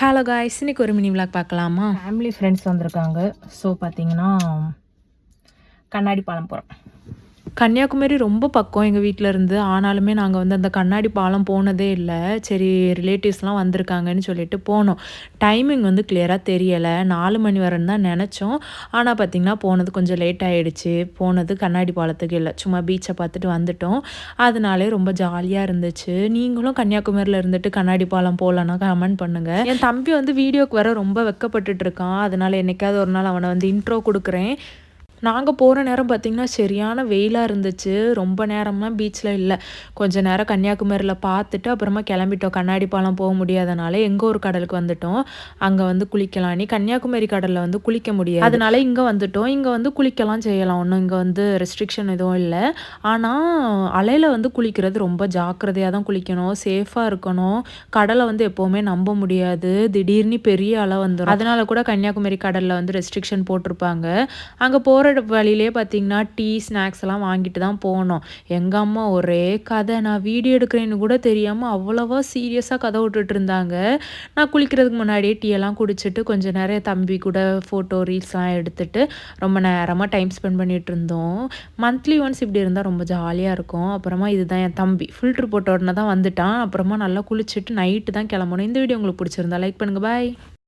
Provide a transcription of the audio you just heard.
Hello guys இன்னைக்கு ஒரு mini vlog பார்க்கலாமா? ஃபேமிலி ஃப்ரெண்ட்ஸ் வந்திருக்காங்க. ஸோ பார்த்தீங்கன்னா கண்ணாடி பாலம் போகிறோம் கன்னியாகுமரி ரொம்ப பக்கம் எங்கள் வீட்டில் இருந்து. ஆனாலுமே நாங்கள் வந்து அந்த கண்ணாடி பாலம் போனதே இல்லை. சரி ரிலேட்டிவ்ஸ்லாம் வந்திருக்காங்கன்னு சொல்லிட்டு போனோம். டைமிங் வந்து கிளியராக தெரியலை. நாலு மணி வரன்னு தான் நினச்சோம். ஆனால் பார்த்திங்கன்னா போனது கொஞ்சம் லேட் ஆகிடுச்சு போனது கண்ணாடி பாலத்துக்கு இல்லை. சும்மா பீச்சை பார்த்துட்டு வந்துட்டோம். அதனாலே ரொம்ப ஜாலியாக இருந்துச்சு. நீங்களும் கன்னியாகுமரியில் இருந்துட்டு கண்ணாடி பாலம் போகலன்னா கமெண்ட் பண்ணுங்கள் என் தம்பி வந்து வீடியோக்கு வர ரொம்ப வெக்கப்பட்டுட்ருக்கான் அதனால் என்னைக்காவது ஒரு நாள் அவனை வந்து இன்ட்ரோ கொடுக்குறேன். நாங்கள் போகிற நேரம் பார்த்திங்கன்னா சரியான வெயிலாக இருந்துச்சு. ரொம்ப நேரம்லாம் பீச்சில் இல்லை. கொஞ்ச நேரம் கன்னியாகுமரியில் பார்த்துட்டு அப்புறமா கிளம்பிட்டோம். கண்ணாடி பாலம் போக முடியாதனால எங்கள் ஒரு கடலுக்கு வந்துட்டோம். அங்கே வந்து குளிக்கலாம். நீ கன்னியாகுமரி கடலில் வந்து குளிக்க முடியாது. அதனால இங்கே வந்துட்டோம். இங்கே வந்து குளிக்கலாம் செய்யலாம். ஒன்றும் இங்கே வந்து ரெஸ்ட்ரிக்ஷன் எதுவும் இல்லை. ஆனால் அலையில் வந்து குளிக்கிறது ரொம்ப ஜாக்கிரதையாக தான் குளிக்கணும். சேஃபாக இருக்கணும். கடலை வந்து எப்போவுமே நம்ப முடியாது. திடீர்னு பெரிய அலை வந்துடும் அதனால கூட கன்னியாகுமரி கடலில் வந்து ரெஸ்ட்ரிக்ஷன் போட்டிருப்பாங்க. அங்கே போகிற வழியிலே பார்த்தீங்கன்னா டீ ஸ்நாக்ஸ் எல்லாம் வாங்கிட்டு தான் போனோம். எங்கள் அம்மா ஒரே கதை. நான் வீடியோ எடுக்கிறேன்னு கூட தெரியாமல் அவ்வளோவா சீரியஸாக கதை விட்டுட்டு இருந்தாங்க. நான் குளிக்கிறதுக்கு முன்னாடியே டீ எல்லாம் குடிச்சிட்டு கொஞ்சம் நிறைய தம்பி கூட ஃபோட்டோ ரீல்ஸ்லாம் எடுத்துட்டு ரொம்ப நேரமாக டைம் ஸ்பெண்ட் பண்ணிகிட்டு இருந்தோம். மந்த்லி ஒன்ஸ் இப்படி இருந்தால் ரொம்ப ஜாலியாக இருக்கும். அப்புறமா இதுதான் என் தம்பி. ஃபில்ட்ரு போட்ட உடனே தான் வந்துட்டான். அப்புறமா நல்லா குளிச்சுட்டு நைட்டு தான் கிளம்பணும். இந்த வீடியோ உங்களுக்கு பிடிச்சிருந்தா லைக் பண்ணுங்கள் பாய்